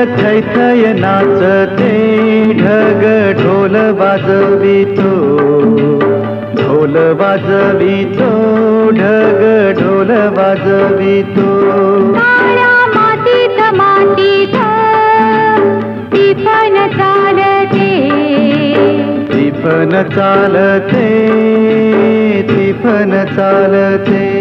थैथय नाचते ढग ढोल वाजवितो. ढोल वाजवितो ढग ढोल वाजवितो. पण चालते ती पण चालते.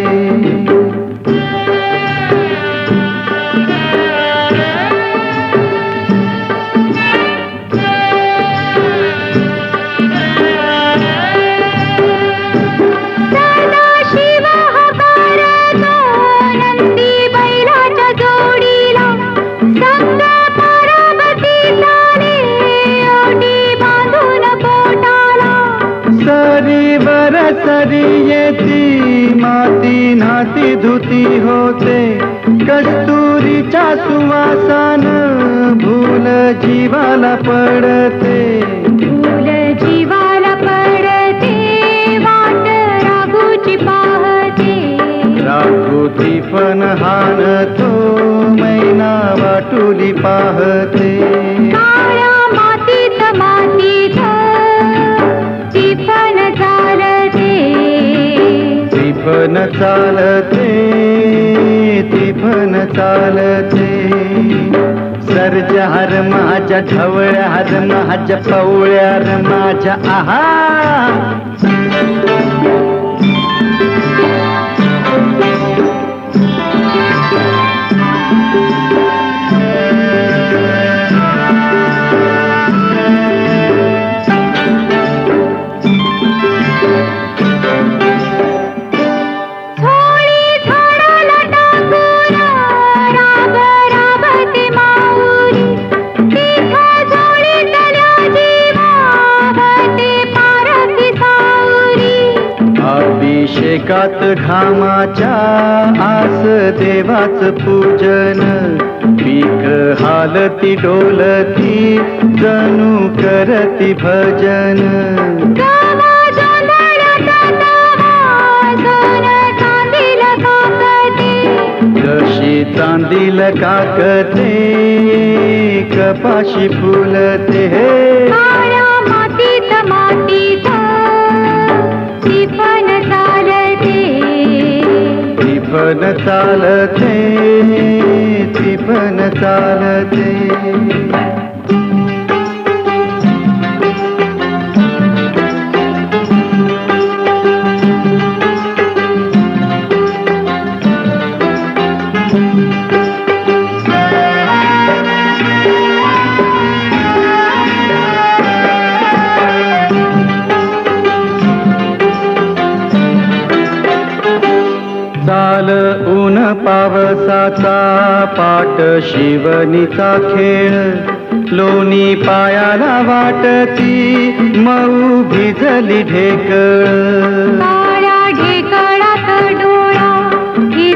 सरी येती माती नाती धुती होते. कस्तुरीच्या सुवासान भूल जीवाला पडते. फूल जीवाला पडते वाट राघूची पाहते. राघुती पण हानतो मैना वाटुली पाहते. पण चालते ती पण चालते. सर्ज हर माझ्या ढवळ्या हर माझ्या पवळ्या हर माझ्या आहा अभिषेकात घामाच्या आस देवाच पूजन. पीक हालती डोलती जणू करती भजन. चांदील काकते. कपाशी फुलते. पण चालते ती पण चालते. ऊन पावसाचा पाट शिवनीचा खेळ. लोणी पायाला वाटती मऊ भिजली ढेकळ. ढेक